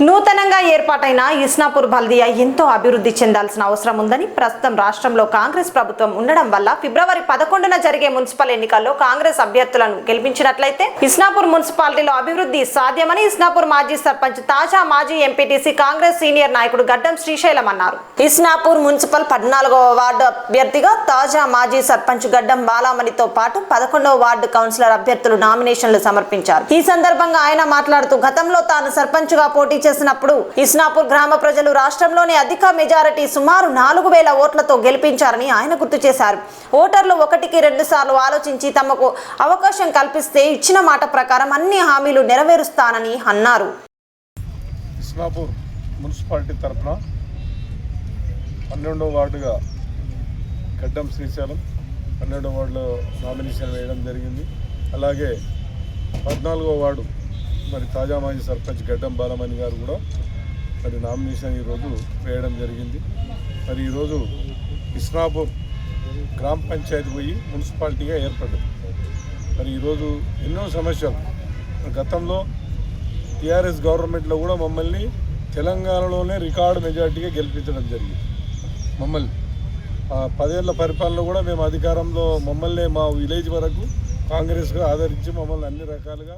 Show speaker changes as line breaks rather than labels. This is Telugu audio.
నూతనంగా ఏర్పాటైన ఇస్నాపూర్ బల్దియా ఎంతో అభివృద్ధి చెందాల్సిన అవసరం ఉందని ప్రస్తుతం రాష్ట్రంలో కాంగ్రెస్ ప్రభుత్వం ఉండడం వల్ల ఫిబ్రవరి పదకొండున జరిగే మున్సిపల్ ఎన్నికల్లో కాంగ్రెస్ అభ్యర్థులను గెలిపించినట్లయితే ఇస్నాపూర్ మున్సిపాలిటీలో అభివృద్ధి సాధ్యమని ఇస్నాపూర్ మాజీ సర్పంచ్ తాజా మాజీ ఎంపీటీసీ కాంగ్రెస్ సీనియర్ నాయకుడు గడ్డం శ్రీశైలం అన్నారు. ఇస్నాపూర్ మున్సిపల్ పద్నాలుగవ వార్డు అభ్యర్థిగా తాజా మాజీ సర్పంచ్ గడ్డం బాలామణితో పాటు పదకొండవ వార్డు కౌన్సిలర్ అభ్యర్థులు నామినేషన్లు సమర్పించారు. ఈ సందర్భంగా ఆయన మాట్లాడుతూ గతంలో తాను సర్పంచ్గా పోటీ చేసినప్పుడు ఇస్నాపూర్ గ్రామ ప్రజలు రాష్ట్రంలోనే అధిక మెజారిటీ సుమారు నాలుగు వేల ఓట్లతో గెలిపించారని ఆయన గుర్తు చేశారు. ఓటర్లు ఒకటికి రెండు సార్లు ఆలోచించి తమకు అవకాశం కల్పిస్తే ఇచ్చిన మాట ప్రకారం అన్ని హామీలు నెరవేరుస్తానని అన్నారు.
ఇస్నాపూర్ మున్సిపాలిటీ తరఫున పన్నెండవ వార్డుగా గడ్డం శ్రీశైలం పన్నెండవ వార్డులో నామినేషన్ వేయడం జరిగింది. అలాగే పద్నాలుగో వార్డు మరి తాజా మాజీ సర్పంచ్ గడ్డం బాలమణి గారు కూడా మరి నామినేషన్ ఈరోజు వేయడం జరిగింది. మరి ఈరోజు ఇస్నాపూర్ గ్రామ పంచాయతీ పోయి మున్సిపాలిటీగా ఏర్పడ్డది. మరి ఈరోజు ఎన్నో సమస్యలు. గతంలో టీఆర్ఎస్ గవర్నమెంట్లో కూడా మమ్మల్ని తెలంగాణలోనే రికార్డు మెజార్టీగా గెలిపించడం జరిగింది. మమ్మల్ని. పదేళ్ళ పరిపాలన కూడా మేము అధికారంలో మమ్మల్ని మా విలేజ్ వరకు కాంగ్రెస్గా ఆదరించి మమ్మల్ని అన్ని రకాలుగా